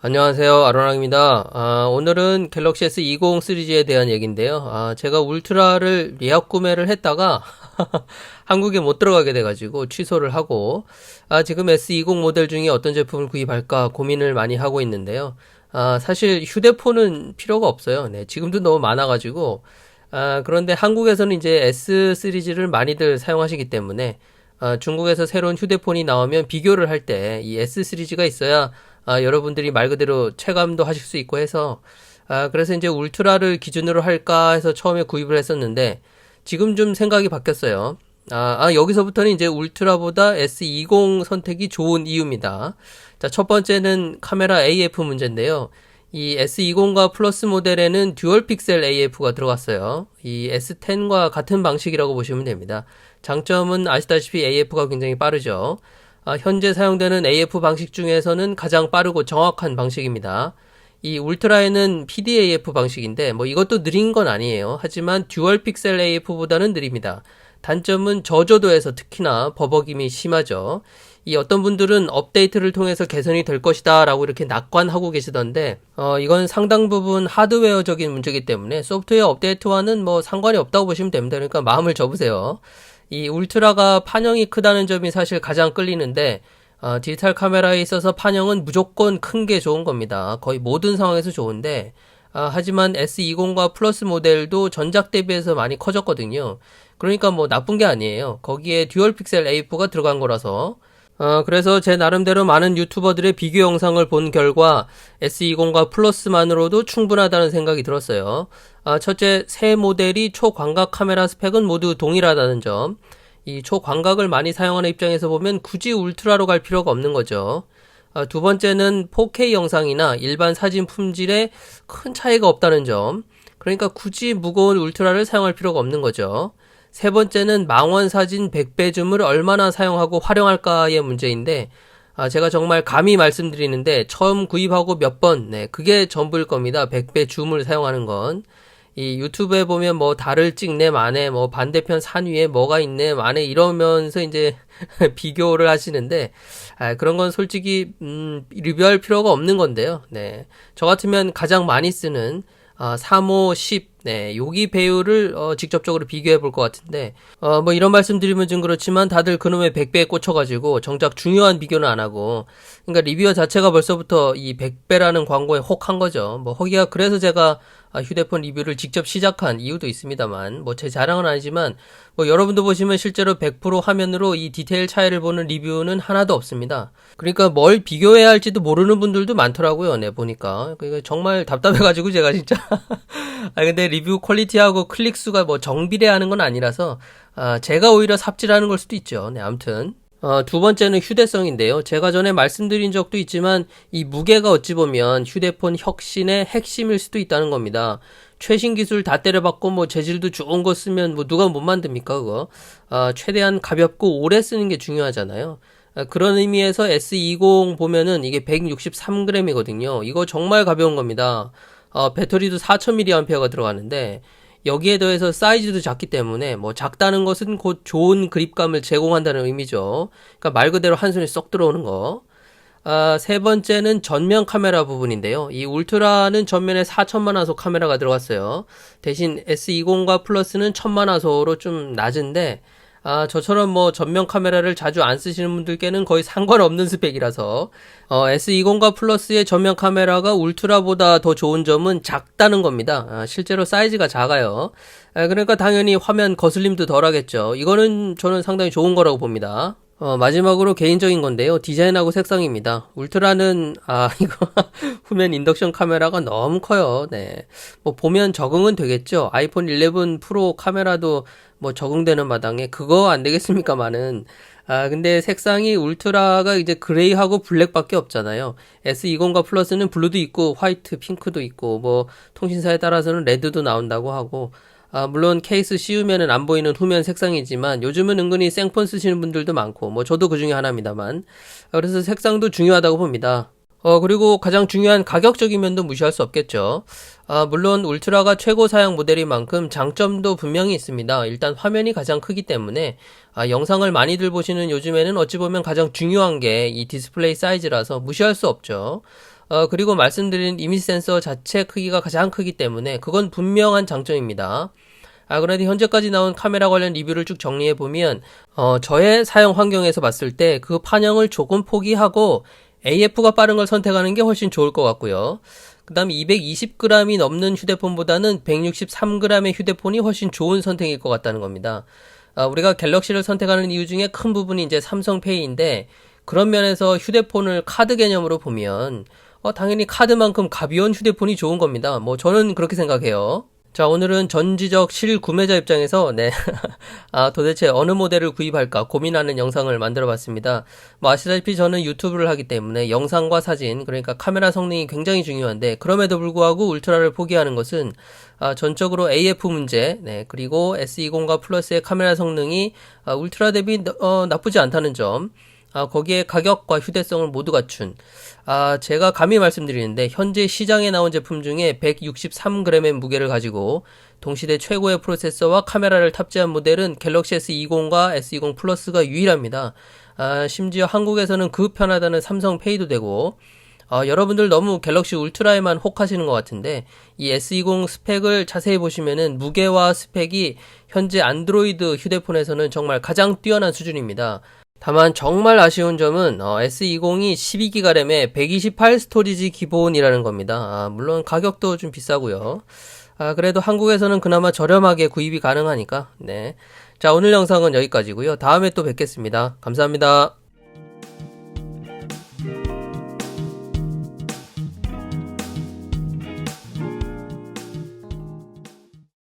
안녕하세요. 아로랑입니다. 아, 오늘은 갤럭시 S20 시리즈에 대한 얘기인데요. 아, 제가 울트라를 예약 구매를 했다가 한국에 못 들어가게 돼가지고 취소를 하고 아, 지금 S20 모델 중에 어떤 제품을 구입할까 고민을 많이 하고 있는데요. 아, 사실 휴대폰은 필요가 없어요. 네, 지금도 너무 많아가지고 아, 그런데 한국에서는 이제 S 시리즈를 많이들 사용하시기 때문에 아, 중국에서 새로운 휴대폰이 나오면 비교를 할 때 이 S 시리즈가 있어야 아, 여러분들이 말 그대로 체감도 하실 수 있고 해서 아, 그래서 이제 울트라를 기준으로 할까 해서 처음에 구입을 했었는데 지금 좀 생각이 바뀌었어요. 아, 아, 여기서부터는 이제 울트라보다 S20 선택이 좋은 이유입니다. 자, 첫 번째는 카메라 AF 문제인데요. 이 S20과 플러스 모델에는 듀얼 픽셀 AF가 들어갔어요. 이 S10과 같은 방식이라고 보시면 됩니다. 장점은 아시다시피 AF가 굉장히 빠르죠. 아, 현재 사용되는 AF 방식 중에서는 가장 빠르고 정확한 방식입니다. 이 울트라에는 PDAF 방식인데 뭐 이것도 느린 건 아니에요. 하지만 듀얼 픽셀 AF보다는 느립니다. 단점은 저조도에서 특히나 버벅임이 심하죠. 이 어떤 분들은 업데이트를 통해서 개선이 될 것이다 라고 이렇게 낙관하고 계시던데 어 이건 상당 부분 하드웨어적인 문제이기 때문에 소프트웨어 업데이트와는 뭐 상관이 없다고 보시면 됩니다. 그러니까 마음을 접으세요. 이 울트라가 판형이 크다는 점이 사실 가장 끌리는데 어, 디지털 카메라에 있어서 판형은 무조건 큰 게 좋은 겁니다. 거의 모든 상황에서 좋은데 아, 하지만 S20과 플러스 모델도 전작 대비해서 많이 커졌거든요. 그러니까 뭐 나쁜 게 아니에요. 거기에 듀얼 픽셀 AF가 들어간 거라서 어, 그래서 제 나름대로 많은 유튜버들의 비교 영상을 본 결과 S20과 플러스만으로도 충분하다는 생각이 들었어요. 아, 첫째, 새 모델이 초광각 카메라 스펙은 모두 동일하다는 점. 이 초광각을 많이 사용하는 입장에서 보면 굳이 울트라로 갈 필요가 없는 거죠. 아, 두 번째는 4K 영상이나 일반 사진 품질에 큰 차이가 없다는 점. 그러니까 굳이 무거운 울트라를 사용할 필요가 없는 거죠. 세 번째는 망원 사진 100배 줌을 얼마나 사용하고 활용할까의 문제인데 아, 제가 정말 감히 말씀드리는데 처음 구입하고 몇 번, 네, 그게 전부일 겁니다. 100배 줌을 사용하는 건. 이 유튜브에 보면 뭐 달을 찍네 만에 뭐 반대편 산 위에 뭐가 있네 만에 이러면서 이제 비교를 하시는데 아, 그런 건 솔직히 음, 리뷰할 필요가 없는 건데요. 네. 저 같으면 가장 많이 쓰는 아, 3호 10 네, 여기 배율을 어, 직접적으로 비교해 볼 것 같은데 어, 뭐 이런 말씀 드리면 좀 그렇지만 다들 그놈의 100배에 꽂혀가지고 정작 중요한 비교는 안 하고 그러니까 리뷰어 자체가 벌써부터 이 100배라는 광고에 혹한 거죠. 뭐 허기가 그래서 제가 아, 휴대폰 리뷰를 직접 시작한 이유도 있습니다만 뭐 제 자랑은 아니지만 뭐 여러분도 보시면 실제로 100% 화면으로 이 디테일 차이를 보는 리뷰는 하나도 없습니다. 그러니까 뭘 비교해야 할지도 모르는 분들도 많더라고요. 네 보니까 그러니까 정말 답답해가지고 제가 진짜 아 근데 리뷰 퀄리티하고 클릭 수가 뭐 정비례하는 건 아니라서 아, 제가 오히려 삽질하는 걸 수도 있죠. 네 아무튼 어, 두 번째는 휴대성인데요. 제가 전에 말씀드린 적도 있지만 이 무게가 어찌 보면 휴대폰 혁신의 핵심일 수도 있다는 겁니다. 최신 기술 다 때려박고 뭐 재질도 좋은 거 쓰면 뭐 누가 못 만듭니까 그거? 아, 최대한 가볍고 오래 쓰는 게 중요하잖아요. 아, 그런 의미에서 S20 보면은 이게 163g이거든요. 이거 정말 가벼운 겁니다. 어, 배터리도 4000mAh가 들어가는데 여기에 더해서 사이즈도 작기 때문에 뭐 작다는 것은 곧 좋은 그립감을 제공한다는 의미죠. 그러니까 말 그대로 한 손에 쏙 들어오는 거. 아, 세 번째는 전면 카메라 부분인데요. 이 울트라는 전면에 4천만 화소 카메라가 들어갔어요. 대신 S20과 플러스는 1000만 화소로 좀 낮은데 아, 저처럼 뭐 전면 카메라를 자주 안 쓰시는 분들께는 거의 상관없는 스펙이라서 어, S20과 플러스의 전면 카메라가 울트라보다 더 좋은 점은 작다는 겁니다. 아, 실제로 사이즈가 작아요. 아, 그러니까 당연히 화면 거슬림도 덜 하겠죠. 이거는 저는 상당히 좋은 거라고 봅니다. 어, 마지막으로 개인적인 건데요. 디자인하고 색상입니다. 울트라는, 아, 이거, 후면 인덕션 카메라가 너무 커요. 네. 뭐, 보면 적응은 되겠죠. 아이폰 11 프로 카메라도 뭐 적응되는 마당에 그거 안 되겠습니까만은. 아, 근데 색상이 울트라가 이제 그레이하고 블랙밖에 없잖아요. S20과 플러스는 블루도 있고, 화이트, 핑크도 있고, 뭐, 통신사에 따라서는 레드도 나온다고 하고, 아, 물론 케이스 씌우면은 안 보이는 후면 색상이지만 요즘은 은근히 생폰 쓰시는 분들도 많고 뭐 저도 그 중에 하나입니다만 그래서 색상도 중요하다고 봅니다. 어, 그리고 가장 중요한 가격적인 면도 무시할 수 없겠죠. 아, 물론 울트라가 최고 사양 모델인 만큼 장점도 분명히 있습니다. 일단 화면이 가장 크기 때문에 아, 영상을 많이들 보시는 요즘에는 어찌 보면 가장 중요한 게 이 디스플레이 사이즈라서 무시할 수 없죠. 어, 그리고 말씀드린 이미지 센서 자체 크기가 가장 크기 때문에 그건 분명한 장점입니다. 아, 그런데 현재까지 나온 카메라 관련 리뷰를 쭉 정리해 보면, 어, 저의 사용 환경에서 봤을 때 그 판형을 조금 포기하고 AF가 빠른 걸 선택하는 게 훨씬 좋을 것 같고요. 그 다음 220g이 넘는 휴대폰보다는 163g의 휴대폰이 훨씬 좋은 선택일 것 같다는 겁니다. 아, 우리가 갤럭시를 선택하는 이유 중에 큰 부분이 이제 삼성페이인데, 그런 면에서 휴대폰을 카드 개념으로 보면, 어, 당연히 카드만큼 가벼운 휴대폰이 좋은 겁니다. 뭐, 저는 그렇게 생각해요. 자, 오늘은 전지적 실구매자 입장에서, 네. 아, 도대체 어느 모델을 구입할까 고민하는 영상을 만들어 봤습니다. 뭐, 아시다시피 저는 유튜브를 하기 때문에 영상과 사진, 그러니까 카메라 성능이 굉장히 중요한데, 그럼에도 불구하고 울트라를 포기하는 것은, 아, 전적으로 AF 문제, 네. 그리고 S20과 플러스의 카메라 성능이, 아, 울트라 대비, 어, 나쁘지 않다는 점, 아, 거기에 가격과 휴대성을 모두 갖춘. 아, 제가 감히 말씀드리는데, 현재 시장에 나온 제품 중에 163g의 무게를 가지고, 동시대 최고의 프로세서와 카메라를 탑재한 모델은 갤럭시 S20과 S20 플러스가 유일합니다. 아, 심지어 한국에서는 그 편하다는 삼성 페이도 되고, 아, 여러분들 너무 갤럭시 울트라에만 혹하시는 것 같은데, 이 S20 스펙을 자세히 보시면은 무게와 스펙이 현재 안드로이드 휴대폰에서는 정말 가장 뛰어난 수준입니다. 다만 정말 아쉬운 점은 어, S20이 12기가 램에 128 스토리지 기본이라는 겁니다. 아, 물론 가격도 좀 비싸고요. 아, 그래도 한국에서는 그나마 저렴하게 구입이 가능하니까. 네. 자, 오늘 영상은 여기까지고요. 다음에 또 뵙겠습니다. 감사합니다.